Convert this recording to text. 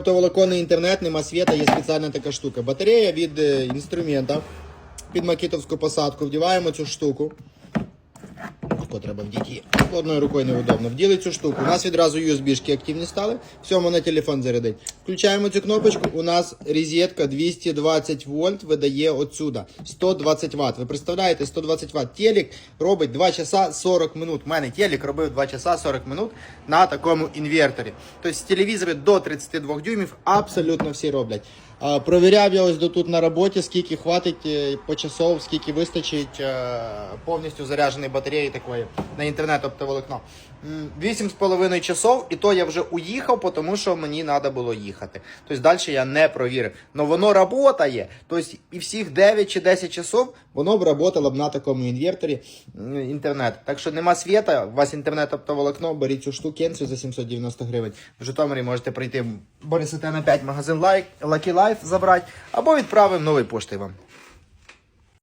Оптоволоконний інтернет, нема світа, є спеціальна така штука. Батарея від е, інструмента під макітовську посадку. Вдіваємо цю штуку. Легко треба вдіти. Одною рукою неудобно. Вділи цю штуку. У нас відразу USB-шки активні стали. Все, можна телефон зарядить. Включаємо цю кнопочку. У нас розетка 220 вольт видає отсюда. 120 Вт. Ви представляєте, 120 Вт. Телек робить 2 часа 40 минут. У мене телек робив 2 часа 40 минут на такому інверторі. Тобто телевізори до 32 дюймів абсолютно всі роблять. Провіряв я ось до тут на роботі, скільки хватить е, по часов, скільки вистачить е, повністю зарядженої батареї такої на інтернет оптоволокно. М, 8,5 часов, і то я вже уїхав, тому що мені треба було їхати. Тобто далі я не провірив. Но воно працює. Тобто і всіх 9 чи 10 часов воно б працювало б на такому інверторі інтернет. Так що нема світа, у вас інтернет оптоволокно, беріть цю штукенцію за 790 гривень. В Житомирі можете прийти Борисите на 5 магазин Lucky Life забрати, або відправимо новий поштою вам.